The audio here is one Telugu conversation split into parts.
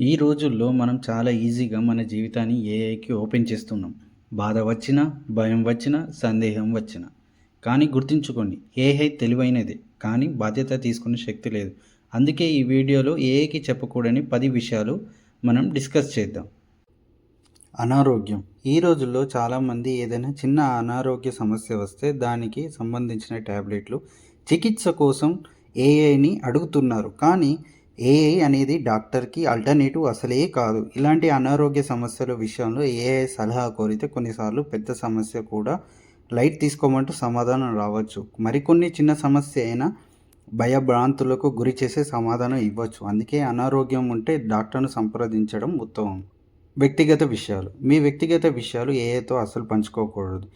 ఈ రోజుల్లో మనం చాలా ఈజీగా మన జీవితాన్ని ఏఐకి ఓపెన్ చేస్తున్నాం. బాధ వచ్చినా భయం వచ్చినా సందేహం వచ్చినా. కానీ గుర్తుంచుకోండి ఏఐ తెలివైనదే. కానీ బాధ్యత తీసుకునే శక్తి లేదు. అందుకే ఈ వీడియోలో ఏఐకి చెప్పకూడని పది విషయాలు మనం డిస్కస్ చేద్దాం. అనారోగ్యం. ఈ రోజుల్లో చాలామంది ఏదైనా చిన్న అనారోగ్య సమస్య వస్తే దానికి సంబంధించిన ట్యాబ్లెట్లు చికిత్స కోసం ఏఐని అడుగుతున్నారు. కానీ ఏఐ అనేది డాక్టర్కి ఆల్టర్నేటివ్ అసలే కాదు. ఇలాంటి అనారోగ్య సమస్యల విషయంలో ఏఐ సలహా కోరితే కొన్నిసార్లు పెద్ద సమస్య కూడా లైట్ తీసుకోమంటూ సమాధానం రావచ్చు. మరికొన్ని చిన్న సమస్య అయినా భయభ్రాంతులకు గురి చేసే సమాధానం ఇవ్వచ్చు. అందుకే అనారోగ్యం ఉంటే డాక్టర్ను సంప్రదించడం ఉత్తమం. వ్యక్తిగత విషయాలు. మీ వ్యక్తిగత విషయాలు ఏఐతో అసలు పంచుకోకూడదు.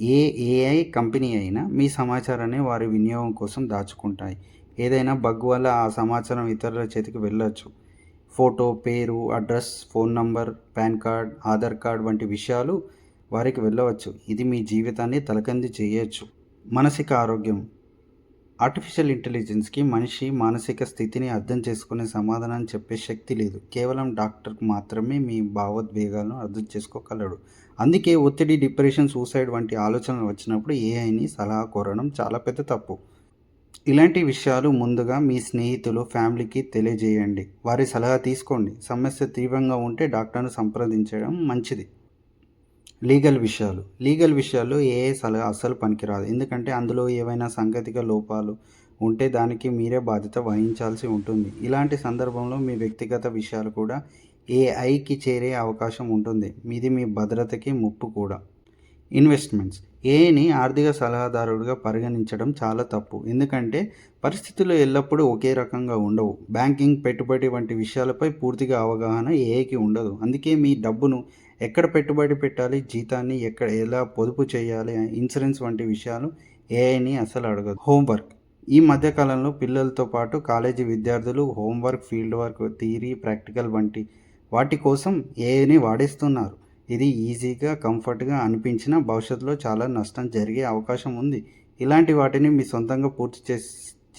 ఏ ఏఐ కంపెనీ అయినా మీ సమాచారాన్ని వారి వినియోగం కోసం దాచుకుంటాయి. ఏదైనా బగ్ వల్ల ఆ సమాచారం ఇతరుల చేతికి వెళ్ళొచ్చు. ఫోటో పేరు address phone number PAN card Aadhaar card వంటి విషయాలు వారికి వెళ్ళవచ్చు. ఇది మీ జీవితాన్ని తలకంది చేయొచ్చు. మానసిక ఆరోగ్యం. ఆర్టిఫిషియల్ ఇంటెలిజెన్స్కి మనిషి మానసిక స్థితిని అర్థం చేసుకునే సమాధానం చెప్పే శక్తి లేదు. కేవలం డాక్టర్కు మాత్రమే మీ భావోద్వేగాలను అర్థం చేసుకోగలడు. అందుకే ఒత్తిడి డిప్రెషన్ సూసైడ్ వంటి ఆలోచనలు వచ్చినప్పుడు ఏఐని సలహా కోరడం చాలా పెద్ద తప్పు. ఇలాంటి విషయాలు ముందుగా మీ స్నేహితులు ఫ్యామిలీకి తెలియజేయండి. వారి సలహా తీసుకోండి. సమస్య తీవ్రంగా ఉంటే డాక్టర్ను సంప్రదించడం మంచిది. లీగల్ విషయాలు. లీగల్ విషయాల్లో ఏ సలహా అస్సలు పనికిరాదు. ఎందుకంటే అందులో ఏవైనా సాంకేతిక లోపాలు ఉంటే దానికి మీరే బాధ్యత వహించాల్సి ఉంటుంది. ఇలాంటి సందర్భంలో మీ వ్యక్తిగత విషయాలు కూడా ఏఐకి చేరే అవకాశం ఉంటుంది. మీది మీ భద్రతకి ముప్పు కూడా. ఇన్వెస్ట్మెంట్స్. ఏని ఆర్థిక సలహాదారుడిగా పరిగణించడం చాలా తప్పు. ఎందుకంటే పరిస్థితులు ఎల్లప్పుడూ ఒకే రకంగా ఉండవు. బ్యాంకింగ్ పెట్టుబడి వంటి విషయాలపై పూర్తిగా అవగాహన ఏఐకి ఉండదు. అందుకే మీ డబ్బును ఎక్కడ పెట్టుబడి పెట్టాలి జీతాన్ని ఎక్కడ ఎలా పొదుపు చేయాలి ఇన్సూరెన్స్ వంటి విషయాలు ఏఐని అసలు అడగదు. హోంవర్క్. ఈ మధ్యకాలంలో పిల్లలతో పాటు కాలేజీ విద్యార్థులు homework field work theory practical వంటి వాటి కోసం ఏఐని వాడేస్తున్నారు. ఇది ఈజీగా కంఫర్ట్గా అనిపించిన భవిష్యత్తులో చాలా నష్టం జరిగే అవకాశం ఉంది. ఇలాంటి వాటిని మీ సొంతంగా పూర్తి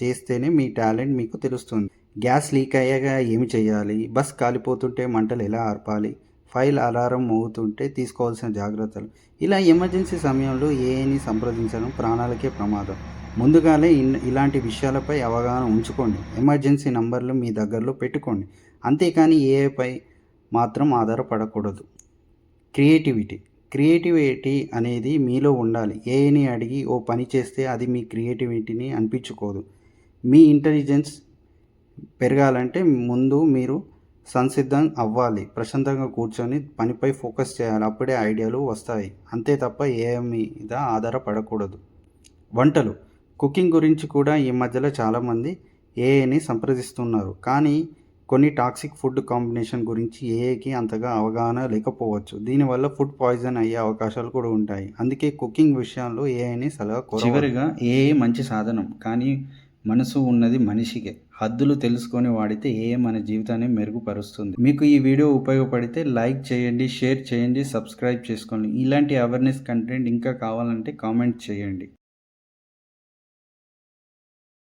చేస్తేనే మీ టాలెంట్ మీకు తెలుస్తుంది. గ్యాస్ లీక్ అయ్యాక ఏమి చేయాలి? బస్ కాలిపోతుంటే మంటలు ఎలా ఆర్పాలి? ఫైల్ అలారం మోగుతుంటే తీసుకోవాల్సిన జాగ్రత్తలు. ఇలా ఎమర్జెన్సీ సమయంలో ఏఐని సంప్రదించడం ప్రాణాలకే ప్రమాదం. ముందుగానే ఇలాంటి విషయాలపై అవగాహన ఉంచుకోండి. ఎమర్జెన్సీ నంబర్లు మీ దగ్గరలో పెట్టుకోండి. అంతేకాని ఏఐపై మాత్రం ఆధారపడకూడదు. క్రియేటివిటీ. క్రియేటివిటీ అనేది మీలో ఉండాలి. ఏఐని అడిగి ఓ పని చేస్తే అది మీ క్రియేటివిటీని అనిపించుకోదు. మీ ఇంటెలిజెన్స్ పెరగాలంటే ముందు మీరు సంసిద్ధం అవ్వాలి. ప్రశాంతంగా కూర్చొని పనిపై ఫోకస్ చేయాలి. అప్పుడే ఐడియాలు వస్తాయి. అంతే తప్ప ఏ మీద ఆధారపడకూడదు. వంటలు. కుకింగ్ గురించి కూడా ఈ మధ్యలో చాలామంది ఏఐని సంప్రదిస్తున్నారు. కానీ కొన్ని టాక్సిక్ ఫుడ్ కాంబినేషన్ గురించి ఏఏకి అంతగా అవగాహన లేకపోవచ్చు. దీనివల్ల ఫుడ్ పాయిజన్ అయ్యే అవకాశాలు కూడా ఉంటాయి. అందుకే కుకింగ్ విషయంలో ఏఐని సలహా చివరిగా ఏఐ మంచి సాధనం కానీ మనసు ఉన్నది మనిషికే. హద్దులు తెలుసుకొని వాడితే ఏఏ మన జీవితాన్ని మెరుగుపరుస్తుంది. మీకు ఈ వీడియో ఉపయోగపడితే లైక్ చేయండి షేర్ చేయండి సబ్స్క్రైబ్ చేసుకోండి. ఇలాంటి అవేర్నెస్ కంటెంట్ ఇంకా కావాలంటే కామెంట్ చేయండి.